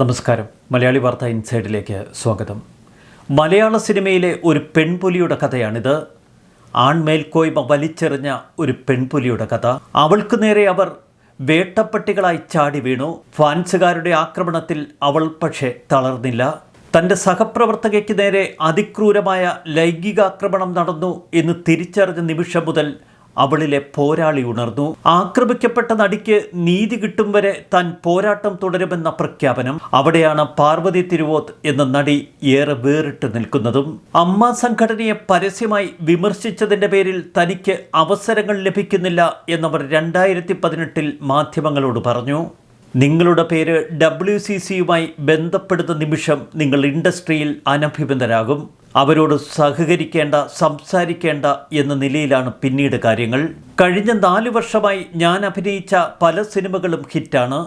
നമസ്കാരം. മലയാളി വാർത്ത ഇൻസൈഡിലേക്ക് സ്വാഗതം. മലയാള സിനിമയിലെ ഒരു പെൺപുലിയുടെ കഥയാണിത്. ആൺമേൽക്കോയ്മ വലിച്ചെറിഞ്ഞ ഒരു പെൺപുലിയുടെ കഥ. അവൾക്ക് നേരെ അവർ വേട്ടപ്പട്ടികളായി ചാടി വീണു. ഫാൻസുകാരുടെ ആക്രമണത്തിൽ അവൾ പക്ഷേ തളർന്നില്ല. തന്റെ സഹപ്രവർത്തകയ്ക്ക് നേരെ അതിക്രൂരമായ ലൈംഗികാക്രമണം നടന്നു എന്ന് തിരിച്ചറിഞ്ഞ നിമിഷം മുതൽ അവളിലെ പോരാളി ഉണർന്നു. ആക്രമിക്കപ്പെട്ട നടിക്ക് നീതി കിട്ടും വരെ താൻ പോരാട്ടം തുടരുമെന്ന പ്രഖ്യാപനം അവിടെയാണ് പാർവതി തിരുവോത്ത് എന്ന നടി ഏറെ വേറിട്ട് നിൽക്കുന്നതും. അമ്മ സംഘടനയെ പരസ്യമായി വിമർശിച്ചതിന്റെ പേരിൽ തനിക്ക് അവസരങ്ങൾ ലഭിക്കുന്നില്ല എന്നവർ രണ്ടായിരത്തി പതിനെട്ടിൽ മാധ്യമങ്ങളോട് പറഞ്ഞു. നിങ്ങളുടെ പേര് ഡബ്ല്യു സി സിയുമായി ബന്ധപ്പെടുന്ന നിമിഷം നിങ്ങൾ ഇൻഡസ്ട്രിയിൽ അനഭിബന്ധരാകും അവരോട് സഹകരിക്കേണ്ട സംസാരിക്കേണ്ട എന്ന നിലയിലാണ് പിന്നീട് കാര്യങ്ങൾ. കഴിഞ്ഞ നാല് വർഷമായി ഞാൻ അഭിനയിച്ച പല സിനിമകളും ഹിറ്റാണ്.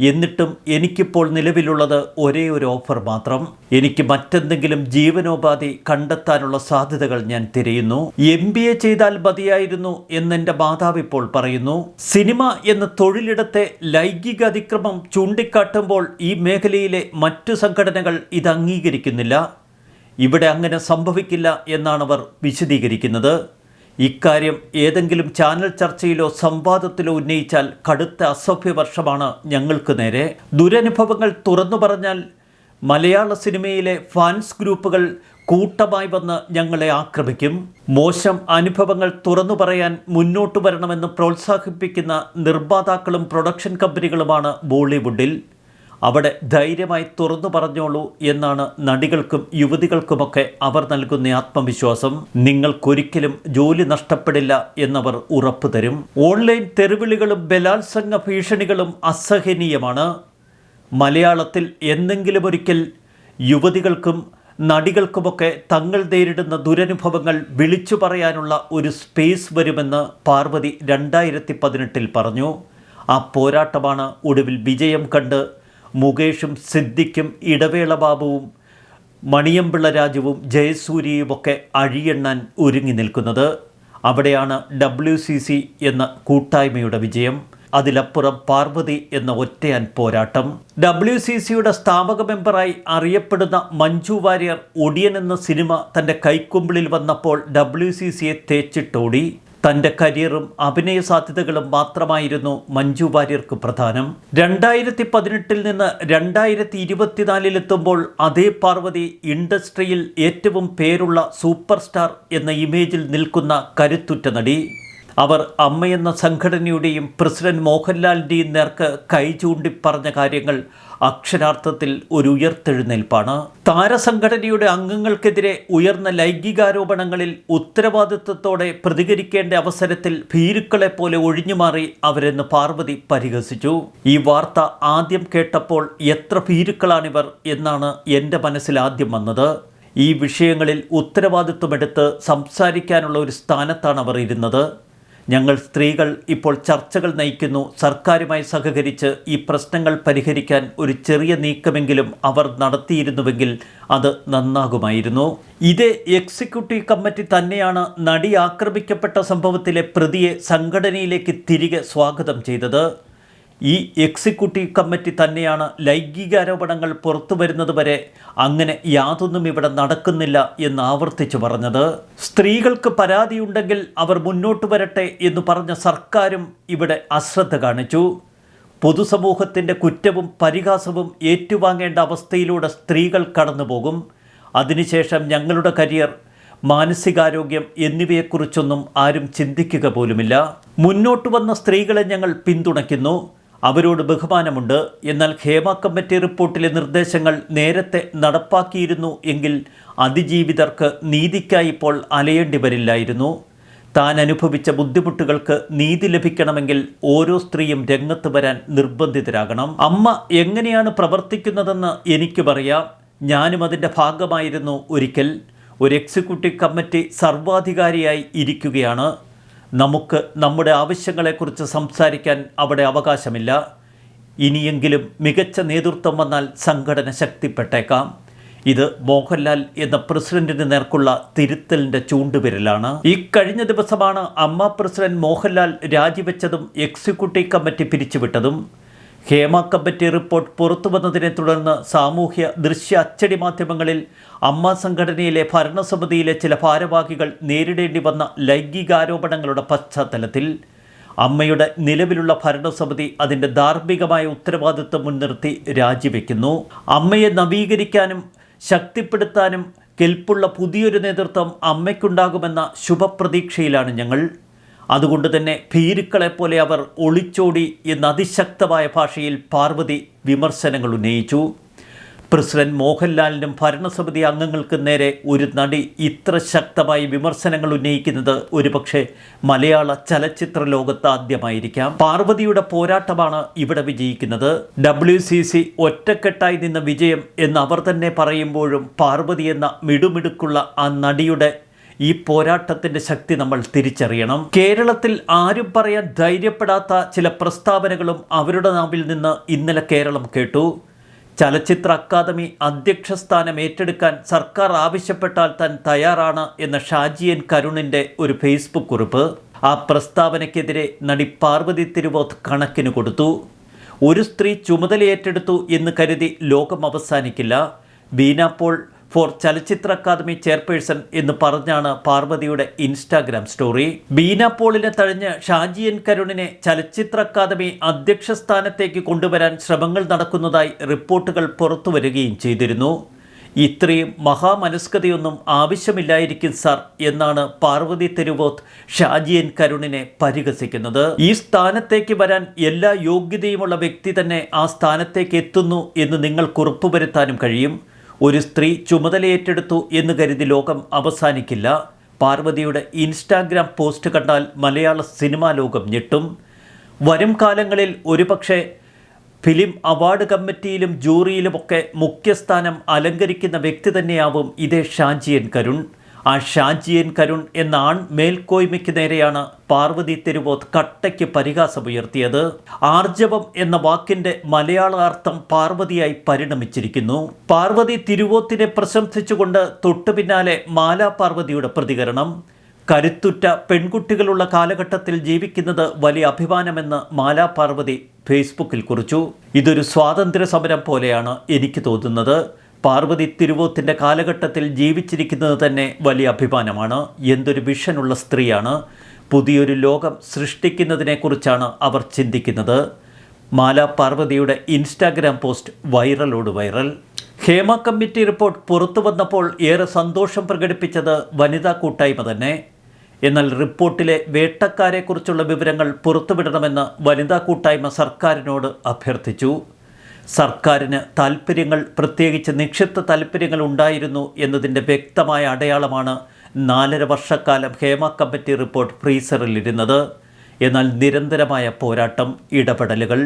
എന്നിട്ടും എനിക്കിപ്പോൾ നിലവിലുള്ളത് ഒരേ ഒരു ഓഫർ മാത്രം. എനിക്ക് മറ്റെന്തെങ്കിലും ജീവനോപാധി കണ്ടെത്താനുള്ള സാധ്യതകൾ ഞാൻ തിരയുന്നു. എം ബി എ ചെയ്താൽ മതിയായിരുന്നു എന്നെന്റെ മാതാവ് ഇപ്പോൾ പറയുന്നു. സിനിമ എന്ന തൊഴിലിടത്തെ ലൈംഗിക അതിക്രമം ചൂണ്ടിക്കാട്ടുമ്പോൾ ഈ മേഖലയിലെ മറ്റു സംഘടനകൾ ഇത് അംഗീകരിക്കുന്നില്ല. ഇവിടെ അങ്ങനെ സംഭവിക്കില്ല എന്നാണ് അവർ വിശദീകരിക്കുന്നത്. ഇക്കാര്യം ഏതെങ്കിലും ചാനൽ ചർച്ചയിലോ സംവാദത്തിലോ ഉന്നയിച്ചാൽ കടുത്ത അസഭ്യ വർഷമാണ് ഞങ്ങൾക്ക് നേരെ. ദുരനുഭവങ്ങൾ തുറന്നു പറഞ്ഞാൽ മലയാള സിനിമയിലെ ഫാൻസ് ഗ്രൂപ്പുകൾ കൂട്ടമായി വന്ന് ഞങ്ങളെ ആക്രമിക്കും. മോശം അനുഭവങ്ങൾ തുറന്നു പറയാൻ മുന്നോട്ട് വരണമെന്ന് പ്രോത്സാഹിപ്പിക്കുന്ന നിർമ്മാതാക്കളും പ്രൊഡക്ഷൻ കമ്പനികളുമാണ് ബോളിവുഡിൽ. അവിടെ ധൈര്യമായി തുറന്നു പറഞ്ഞോളൂ എന്നാണ് നടികൾക്കും യുവതികൾക്കുമൊക്കെ അവർ നൽകുന്ന ആത്മവിശ്വാസം. നിങ്ങൾക്കൊരിക്കലും ജോലി നഷ്ടപ്പെടില്ല എന്നവർ ഉറപ്പു തരും. ഓൺലൈൻ തെരുവിളികളും ബലാത്സംഗ ഭീഷണികളും അസഹനീയമാണ്. മലയാളത്തിൽ എന്തെങ്കിലും ഒരിക്കൽ യുവതികൾക്കും നടികൾക്കുമൊക്കെ തങ്ങൾ നേരിടുന്ന ദുരനുഭവങ്ങൾ വിളിച്ചു പറയാനുള്ള ഒരു സ്പേസ് വരുമെന്ന് പാർവതി രണ്ടായിരത്തി പതിനെട്ടിൽ പറഞ്ഞു. ആ പോരാട്ടമാണ് ഒടുവിൽ വിജയം കണ്ട് മുകേഷും സിദ്ദിഖും ഇടവേള ബാബുവും മണിയമ്പിള്ള രാജുവും ജയസൂര്യയുമൊക്കെ അഴിയെണ്ണാൻ ഒരുങ്ങി നിൽക്കുന്നത്. അവിടെയാണ് ഡബ്ല്യു സി സി എന്ന കൂട്ടായ്മയുടെ വിജയം. അതിലപ്പുറം പാർവതി എന്ന ഒറ്റയാൻ പോരാട്ടം. ഡബ്ല്യു സി സിയുടെ സ്ഥാപക മെമ്പറായി അറിയപ്പെടുന്ന മഞ്ജു വാര്യർ ഒടിയൻ എന്ന സിനിമ തന്റെ കൈക്കുമ്പിളിൽ വന്നപ്പോൾ ഡബ്ല്യു സി സിയെ തേച്ചിട്ടോടി. തന്റെ കരിയറും അഭിനയ സാധ്യതകളും മാത്രമായിരുന്നു മഞ്ജു വാര്യർക്ക് പ്രധാനം. രണ്ടായിരത്തി പതിനെട്ടിൽ നിന്ന് രണ്ടായിരത്തി ഇരുപത്തിനാലിലെത്തുമ്പോൾ അതേ പാർവതി ഇൻഡസ്ട്രിയിൽ ഏറ്റവും പേരുള്ള സൂപ്പർ സ്റ്റാർ എന്ന ഇമേജിൽ നിൽക്കുന്ന കരുത്തുറ്റ നടി. അവർ അമ്മയെന്ന സംഘടനയുടെയും പ്രസിഡന്റ് മോഹൻലാലിന്റെയും നേർക്ക് കൈ ചൂണ്ടിപ്പറഞ്ഞ കാര്യങ്ങൾ അക്ഷരാർത്ഥത്തിൽ ഒരു ഉയർത്തെഴുന്നേൽപ്പാണ്. താരസംഘടനയുടെ അംഗങ്ങൾക്കെതിരെ ഉയർന്ന ലൈംഗികാരോപണങ്ങളിൽ ഉത്തരവാദിത്വത്തോടെ പ്രതികരിക്കേണ്ട അവസരത്തിൽ ഭീരുക്കളെ പോലെ ഒഴിഞ്ഞുമാറി അവരെന്ന് പാർവതി പരിഹസിച്ചു. ഈ വാർത്ത ആദ്യം കേട്ടപ്പോൾ എത്ര ഭീരുക്കളാണിവർ എന്നാണ് എന്റെ മനസ്സിൽ ആദ്യം വന്നത്. ഈ വിഷയങ്ങളിൽ ഉത്തരവാദിത്വമെടുത്ത് സംസാരിക്കാനുള്ള ഒരു സ്ഥാനത്താണ് അവർ ഇരുന്നത്. ഞങ്ങൾ സ്ത്രീകൾ ഇപ്പോൾ ചർച്ചകൾ നയിക്കുന്നു. സർക്കാരുമായി സഹകരിച്ച് ഈ പ്രശ്നങ്ങൾ പരിഹരിക്കാൻ ഒരു ചെറിയ നീക്കമെങ്കിലും അവർ നടത്തിയിരുന്നുവെങ്കിൽ അത് നന്നാകുമായിരുന്നു. ഇതേ എക്സിക്യൂട്ടീവ് കമ്മിറ്റി തന്നെയാണ് നടി ആക്രമിക്കപ്പെട്ട സംഭവത്തിലെ പ്രതിയെ സംഘടനയിലേക്ക് തിരികെ സ്വാഗതം ചെയ്തത്. ഈ എക്സിക്യൂട്ടീവ് കമ്മിറ്റി തന്നെയാണ് ലൈംഗിക ആരോപണങ്ങൾ പുറത്തു വരുന്നത് വരെ അങ്ങനെ യാതൊന്നും ഇവിടെ നടക്കുന്നില്ല എന്ന് ആവർത്തിച്ചു പറഞ്ഞത്. സ്ത്രീകൾക്ക് പരാതിയുണ്ടെങ്കിൽ അവർ മുന്നോട്ട് വരട്ടെ എന്ന് പറഞ്ഞ സർക്കാരും ഇവിടെ അശ്രദ്ധ കാണിച്ചു. പൊതുസമൂഹത്തിന്റെ കുറ്റവും പരിഹാസവും ഏറ്റുവാങ്ങേണ്ട അവസ്ഥയിലൂടെ സ്ത്രീകൾ കടന്നുപോകും. അതിനുശേഷം ഞങ്ങളുടെ കരിയർ മാനസികാരോഗ്യം എന്നിവയെക്കുറിച്ചൊന്നും ആരും ചിന്തിക്കുക പോലുമില്ല. മുന്നോട്ട് വന്ന സ്ത്രീകളെ ഞങ്ങൾ പിന്തുണയ്ക്കുന്നു. അവരോട് ബഹുമാനമുണ്ട്. എന്നാൽ ഖേമ കമ്മിറ്റി റിപ്പോർട്ടിലെ നിർദ്ദേശങ്ങൾ നേരത്തെ നടപ്പാക്കിയിരുന്നു എങ്കിൽ അതിജീവിതർക്ക് നീതിക്കായി ഇപ്പോൾ അലയേണ്ടി വരില്ലായിരുന്നു. താൻ അനുഭവിച്ച ബുദ്ധിമുട്ടുകൾക്ക് നീതി ലഭിക്കണമെങ്കിൽ ഓരോ സ്ത്രീയും രംഗത്ത് വരാൻ നിർബന്ധിതരാകണം. അമ്മ എങ്ങനെയാണ് പ്രവർത്തിക്കുന്നതെന്ന് എനിക്ക് പറയാം. ഞാനും അതിന്റെ ഭാഗമായിരുന്നു ഒരിക്കൽ. ഒരു എക്സിക്യൂട്ടീവ് കമ്മിറ്റി സർവാധികാരിയായി ഇരിക്കുകയാണ്. നമുക്ക് നമ്മുടെ ആവശ്യങ്ങളെക്കുറിച്ച് സംസാരിക്കാൻ അവിടെ അവകാശമില്ല. ഇനിയെങ്കിലും മികച്ച നേതൃത്വം വന്നാൽ സംഘടന ശക്തിപ്പെട്ടേക്കാം. ഇത് മോഹൻലാൽ എന്ന പ്രസിഡന്റിന് നേർക്കുള്ള തിരുത്തലിന്റെ ചൂണ്ടുവിരലാണ്. ഈ കഴിഞ്ഞ ദിവസമാണ് അമ്മ പ്രസിഡന്റ് മോഹൻലാൽ രാജിവെച്ചതും എക്സിക്യൂട്ടീവ് കമ്മിറ്റി പിരിച്ചുവിട്ടതും. ഹേമ കമ്മിറ്റി റിപ്പോർട്ട് പുറത്തു വന്നതിനെ തുടർന്ന് സാമൂഹ്യ ദൃശ്യ അച്ചടി മാധ്യമങ്ങളിൽ അമ്മ സംഘടനയിലെ ഭരണസമിതിയിലെ ചില ഭാരവാഹികൾ നേരിടേണ്ടി വന്ന ലൈംഗികാരോപണങ്ങളുടെ പശ്ചാത്തലത്തിൽ അമ്മയുടെ നിലവിലുള്ള ഭരണസമിതി അതിന്റെ ധാർമ്മികമായ ഉത്തരവാദിത്വം മുൻനിർത്തി രാജിവെക്കുന്നു. അമ്മയെ നവീകരിക്കാനും ശക്തിപ്പെടുത്താനും കെൽപ്പുള്ള പുതിയൊരു നേതൃത്വം അമ്മയ്ക്കുണ്ടാകുമെന്ന ശുഭപ്രതീക്ഷയിലാണ് ഞങ്ങൾ. അതുകൊണ്ട് തന്നെ ഭീരുക്കളെപ്പോലെ അവർ ഒളിച്ചോടി എന്ന അതിശക്തമായ ഭാഷയിൽ പാർവതി വിമർശനങ്ങൾ ഉന്നയിച്ചു. പ്രസിഡന്റ് മോഹൻലാലിനും ഭരണസമിതി അംഗങ്ങൾക്കും നേരെ ഒരു നടി ഇത്ര ശക്തമായി വിമർശനങ്ങൾ ഉന്നയിക്കുന്നത് ഒരുപക്ഷെ മലയാള ചലച്ചിത്ര ലോകത്ത് ആദ്യമായിരിക്കാം. പാർവതിയുടെ പോരാട്ടമാണ് ഇവിടെ വിജയിക്കുന്നത്. ഡബ്ല്യു സി സി ഒറ്റക്കെട്ടായി നിന്ന വിജയം എന്ന് അവർ തന്നെ പറയുമ്പോഴും പാർവതി എന്ന മിടുമിടുക്കുള്ള ആ നടിയുടെ ഈ പോരാട്ടത്തിന്റെ ശക്തി നമ്മൾ തിരിച്ചറിയണം. കേരളത്തിൽ ആരും പറയാൻ ധൈര്യപ്പെടാത്ത ചില പ്രസ്താവനകളും അവരുടെ നാവിൽ നിന്ന് ഇന്നലെ കേരളം കേട്ടു. ചലച്ചിത്ര അക്കാദമി അധ്യക്ഷ സ്ഥാനം ഏറ്റെടുക്കാൻ സർക്കാർ ആവശ്യപ്പെട്ടാൽ താൻ തയ്യാറാണ് എന്ന ഷാജിയൻ കരുണിന്റെ ഒരു ഫേസ്ബുക്ക് കുറിപ്പ്. ആ പ്രസ്താവനയ്ക്കെതിരെ നടി പാർവതി തിരുവോത്ത് കണക്കിന് കൊടുത്തു. ഒരു സ്ത്രീ ചുമതലയേറ്റെടുത്തു എന്ന് കരുതി ലോകം അവസാനിക്കില്ല. ബീന ഫോർ ചലച്ചിത്ര അക്കാദമി ചെയർപേഴ്സൺ എന്ന് പറഞ്ഞാണ് പാർവതിയുടെ ഇൻസ്റ്റാഗ്രാം സ്റ്റോറി. ബീന പോളിനെ തഴഞ്ഞ് ഷാജി എൻ കരുണിനെ ചലച്ചിത്ര അക്കാദമി അധ്യക്ഷ സ്ഥാനത്തേക്ക് കൊണ്ടുവരാൻ ശ്രമങ്ങൾ നടക്കുന്നതായി റിപ്പോർട്ടുകൾ പുറത്തുവരികയും ചെയ്തിരുന്നു. ഇത്രയും മഹാമനസ്കതയൊന്നും ആവശ്യമില്ലായിരിക്കും സർ എന്നാണ് പാർവതി തെരുവോത്ത് ഷാജി എൻ കരുണിനെ പരിഹസിക്കുന്നത്. ഈ സ്ഥാനത്തേക്ക് വരാൻ എല്ലാ യോഗ്യതയുമുള്ള വ്യക്തി തന്നെ ആ സ്ഥാനത്തേക്ക് എത്തുന്നു എന്ന് നിങ്ങൾക്ക് ഉറപ്പുവരുത്താനും കഴിയും. ഒരു സ്ത്രീ ചുമതലയേറ്റെടുത്തു എന്ന് കരുതി ലോകം അവസാനിക്കില്ല. പാർവതിയുടെ ഇൻസ്റ്റാഗ്രാം പോസ്റ്റ് കണ്ടാൽ മലയാള സിനിമാ ലോകം ഞെട്ടും. വരും കാലങ്ങളിൽ ഒരുപക്ഷെ ഫിലിം അവാർഡ് കമ്മിറ്റിയിലും ജൂറിയിലുമൊക്കെ മുഖ്യസ്ഥാനം അലങ്കരിക്കുന്ന വ്യക്തി തന്നെയാവും ഇതേ ഷാജിയൻ കരുൺ. ആ ഷാജിയൻ കരുൺ എന്ന ആൺ മേൽക്കോയ്മയ്ക്ക് നേരെയാണ് പാർവതി തിരുവോത്ത് കട്ടയ്ക്ക് പരിഹാസമുയർത്തിയത് ആർജവം എന്ന വാക്കിന്റെ മലയാളാർത്ഥം പാർവതിയായി പരിണമിച്ചിരിക്കുന്നു. പാർവതി തിരുവോത്തിനെ പ്രശംസിച്ചുകൊണ്ട് തൊട്ടു പിന്നാലെ മാലാ പാർവതിയുടെ പ്രതികരണം. കരുത്തുറ്റ പെൺകുട്ടികളുള്ള കാലഘട്ടത്തിൽ ജീവിക്കുന്നത് വലിയ അഭിമാനമെന്ന് മാലാ പാർവതി ഫേസ്ബുക്കിൽ കുറിച്ചു. ഇതൊരു സ്വാതന്ത്ര്യ സമരം പോലെയാണ് എനിക്ക് തോന്നുന്നത്. പാർവതി തിരുവോത്തിന്റെ കാലഘട്ടത്തിൽ ജീവിച്ചിരിക്കുന്നത് തന്നെ വലിയ അഭിമാനമാണ്. എന്തൊരു വിഷനുള്ള സ്ത്രീയാണ്. പുതിയൊരു ലോകം സൃഷ്ടിക്കുന്നതിനെക്കുറിച്ചാണ് അവർ ചിന്തിക്കുന്നത്. മാല പാർവതിയുടെ ഇൻസ്റ്റാഗ്രാം പോസ്റ്റ് വൈറലോട് വൈറൽ. ഹേമ കമ്മിറ്റി റിപ്പോർട്ട് പുറത്തു വന്നപ്പോൾ ഏറെ സന്തോഷം പ്രകടിപ്പിച്ചത് വനിതാ കൂട്ടായ്മ തന്നെ. എന്നാൽ റിപ്പോർട്ടിലെ വേട്ടക്കാരെക്കുറിച്ചുള്ള വിവരങ്ങൾ പുറത്തുവിടണമെന്ന് വനിതാ കൂട്ടായ്മ സർക്കാരിനോട് അഭ്യർത്ഥിച്ചു. സർക്കാരിന് താൽപ്പര്യങ്ങൾ പ്രത്യേകിച്ച് നിക്ഷിപ്ത താൽപ്പര്യങ്ങൾ ഉണ്ടായിരുന്നു എന്നതിന്റെ വ്യക്തമായ അടയാളമാണ് നാലര വർഷക്കാലം ഹേമ കമ്മിറ്റി റിപ്പോർട്ട് ഫ്രീസറിലിരുന്നത്. എന്നാൽ നിരന്തരമായ പോരാട്ടം ഇടപെടലുകൾ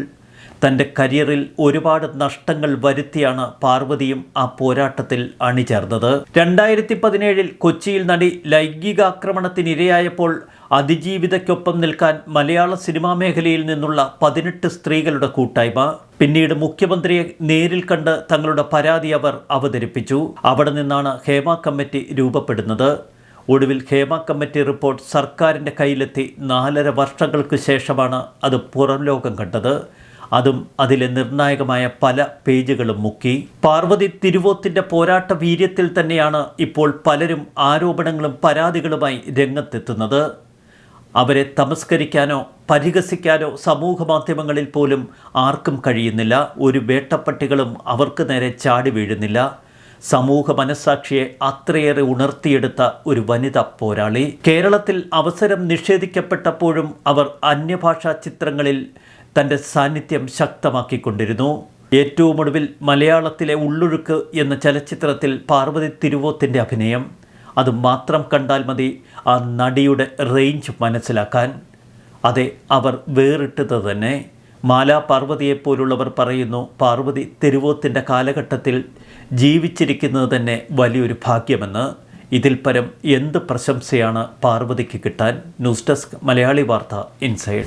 തന്റെ കരിയറിൽ ഒരുപാട് നഷ്ടങ്ങൾ വരുത്തിയാണ് പാർവതിയും ആ പോരാട്ടത്തിൽ അണിചേർന്നത്. രണ്ടായിരത്തി പതിനേഴിൽ കൊച്ചിയിൽ നടി ലൈംഗികാക്രമണത്തിനിരയായപ്പോൾ അതിജീവിതയ്ക്കൊപ്പം നിൽക്കാൻ മലയാള സിനിമാ മേഖലയിൽ നിന്നുള്ള പതിനെട്ട് സ്ത്രീകളുടെ കൂട്ടായ്മ. പിന്നീട് മുഖ്യമന്ത്രിയെ നേരിൽ കണ്ട് തങ്ങളുടെ പരാതി അവർ അവതരിപ്പിച്ചു. അവിടെ നിന്നാണ് ഹേമ കമ്മിറ്റി രൂപപ്പെടുന്നത്. ഒടുവിൽ ഹേമ കമ്മിറ്റി റിപ്പോർട്ട് സർക്കാരിന്റെ കയ്യിലെത്തി. നാലര വർഷങ്ങൾക്ക് ശേഷമാണ് അത് പുറം ലോകം കണ്ടത്. അതും അതിലെ നിർണായകമായ പല പേജുകളും മുക്കി. പാർവതി തിരുവോത്തിന്റെ പോരാട്ട വീര്യത്തിൽ തന്നെയാണ് ഇപ്പോൾ പലരും ആരോപണങ്ങളും പരാതികളുമായി രംഗത്തെത്തുന്നത്. അവരെ തമസ്കരിക്കാനോ പരിഹസിക്കാനോ സമൂഹ മാധ്യമങ്ങളിൽ പോലും ആർക്കും കഴിയുന്നില്ല. ഒരു വേട്ടപ്പട്ടികളും അവർക്ക് നേരെ ചാടി വീഴുന്നില്ല. സമൂഹ മനസാക്ഷിയെ അത്രയേറെ ഉണർത്തിയെടുത്ത ഒരു വനിത പോരാളി. കേരളത്തിൽ അവസരം നിഷേധിക്കപ്പെട്ടപ്പോഴും അവർ അന്യഭാഷാ ചിത്രങ്ങളിൽ തന്റെ സാന്നിധ്യം ശക്തമാക്കിക്കൊണ്ടിരുന്നു. ഏറ്റവും ഒടുവിൽ മലയാളത്തിലെ ഉള്ളൊഴുക്ക് എന്ന ചലച്ചിത്രത്തിൽ പാർവതി തിരുവോത്തിന്റെ അഭിനയം. അത് മാത്രം കണ്ടാൽ മതി ആ നടിയുടെ റേഞ്ച് മനസ്സിലാക്കാൻ. അതെ അവർ വേറിട്ടത് തന്നെ. മാലാ പാർവതിയെപ്പോലുള്ളവർ പറയുന്നു പാർവതി തെരുവോത്തിന്റെ കാലഘട്ടത്തിൽ ജീവിച്ചിരിക്കുന്നത് തന്നെ വലിയൊരു ഭാഗ്യമെന്ന്. ഇതിൽ പരം എന്ത് പ്രശംസയാണ് പാർവതിക്ക് കിട്ടാൻ? ന്യൂസ് ഡെസ്ക് മലയാളി വാർത്ത ഇൻസൈഡ്.